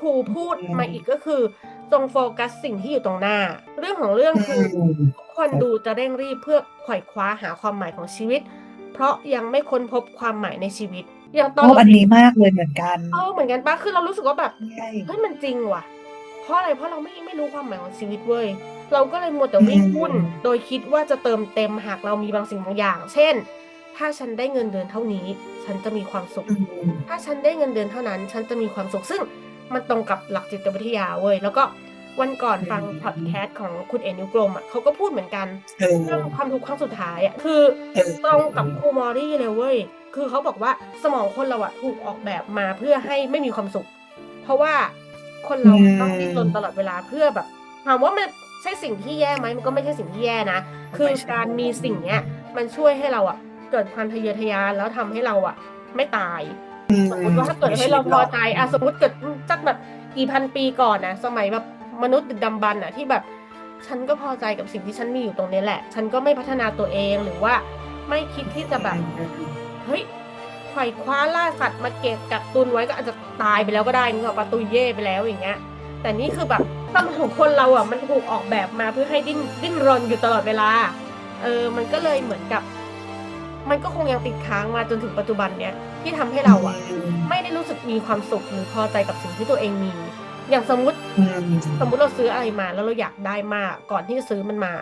ครูพูดมาอีกก็คือจงโฟกัสสิ่งที่อยู่ตรงหน้า เรื่องของเรื่องคืออทุกคนดูจะเร่งรีบเพื่อไขว่คว้าหาความหมายของชีวิต เพราะยังไม่ค้นพบความหมายในชีวิต อย่างตอนชอบเราอันนี้มากเลยเหมือนกันเออเหมือนกันปะคือเรารู้สึกว่าแบบใช่เฮ้ยมันจริงว่ะ เพราะอะไรเพราะเราไม่ไม่รู้ความหมายของชีวิตเว้ยเราก็เลยมัวแต่วิ่งวุ่น โดยคิดว่าจะเติมเต็มหากเรามีบางสิ่งบางอย่าง เช่น ถ้าฉันได้เงินเดือนเท่านี้ ฉันจะมีความสุขอืมถ้าฉันได้เงินเดือนเท่านั้น ฉันจะมีความสุข ซึ่ง มันตรงกับหลักจิตวิทยาเว้ย แล้วก็วันก่อนฟังพอดแคสต์ของคุณเอนิวกลมอะเขาก็พูดเหมือนกันเออเรื่องความทุกข์ครั้งสุดท้ายอะคือเออตรงกับครูมอรี่เลยเว้ยคือเขาบอกว่าสมองคนเราอะถูกออกแบบมาเพื่อให้ไม่มีความสุข เพราะว่าคนเราอืมต้องดิ้นรนตลอดเวลาเพื่อแบบถามว่ามันใช่สิ่งที่แย่ไหมมันก็ไม่ใช่สิ่งที่แย่นะ คือการมีสิ่งเนี้ยมันช่วยให้เราอะเกิดความทะเยอทะยานแล้วทำให้เราอะไม่ตาย สมมติว่าถ้าเกิดให้เราพอใจอะสมมติเกิด สักแบบกี่พันปีก่อนนะสมัยแบบมนุษย์ดึกดำบรรพ์อะที่แบบฉันก็พอใจกับสิ่งที่ฉันมีอยู่ตรงนี้แหละ ฉันก็ไม่พัฒนาตัวเองหรือว่าไม่คิดที่จะแบบเฮ้ยไขว่คว้าล่าสัตว์มาเก็บกักตุนไว้ก็อาจจะตายไปแล้วก็ได้นึกออกปะตุยเย่ไปแล้วอย่างเงี้ย แต่นี่คือแบบสมองของคนเราอะมันถูกออกแบบมาเพื่อให้ดิ้นดิ้นรนอยู่ตลอดเวลา เออมันก็เลยเหมือนกับ มันก็คงยังติดค้างมาจนถึงปัจจุบันเนี้ยที่ทำให้เราอะไม่ได้รู้สึกมีความสุขหรือพอใจกับสิ่งที่ตัวเองมี อย่างสมมติอืมสมมุติเราซื้ออะไรมาแล้วเราอยากได้มากก่อนที่จะซื้อมันมา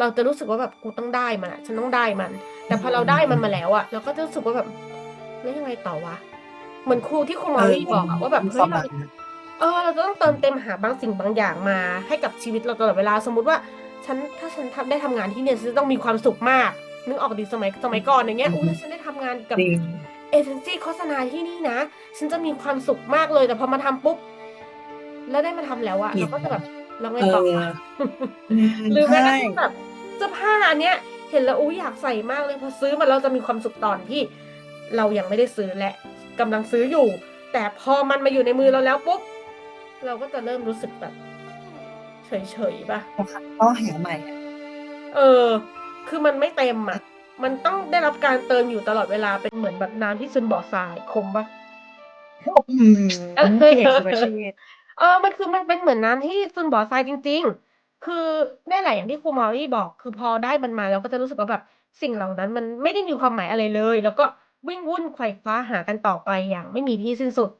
เราจะรู้สึกว่าแบบกูต้องได้มันอะฉันต้องได้มัน แต่พอเราได้มันมาแล้วอะเราก็จะรู้สึกว่าแบบแล้วยังไงต่อวะเหมือนครูที่ครูมอรี่บอกอะว่าแบบเฮ้ยเราเออเราจะต้องเติมเต็มหาบางสิ่งบางอย่างมา ให้กับชีวิตเราตลอดเวลาสมมติว่าฉันถ้าฉันทำได้ทำงานที่เนี่ยฉันจะต้องมีความสุขมาก นึกออกดีสมัยสมัยก่อนอย่างเงี้ยอุ้ยฉันได้ทำงานกับจริงเอเจนซี่โฆษณาที่นี่นะ ฉันจะมีความสุขมากเลย แต่พอมาทำปุ๊บ แล้วได้มาทำแล้วอะผิดเราก็จะแบบเราไงเอต่ออวะอืมหรือแม้กระใช่ทั่งแบบเสื้อผ้าอันเนี้ย เห็นแล้วอุ้ยอยากใส่มากเลยพอซื้อมาเราจะมีความสุขตอนที่เรายังไม่ได้ซื้อและกำลังซื้ออยู่ แต่พอมันมาอยู่ในมือเราแล้วปุ๊บ เราก็จะเริ่มรู้สึกแบบ เฉยๆป่ะต้องหาใหม่อะเออ คือมันไม่เต็มอะ มันต้องได้รับการเติมอยู่ตลอดเวลาเป็นเหมือนแบบน้ำที่ซึมบ่อทรายคมปะอืมเออพี่เอกสุรเชษฐ์เออมันคือมันเป็นเหมือนน้ำที่ซึมบ่อทรายจริง ๆ คือแน่แหละอย่างที่ครูมอรี่บอก คือพอได้มันมาเราก็จะรู้สึกว่าแบบสิ่งเหล่านั้น มันไม่ได้มีความหมายอะไรเลย แล้วก็วิ่งวุ่นไขว่คว้าหากันต่อไปอย่างไม่มีที่สิ้นสุด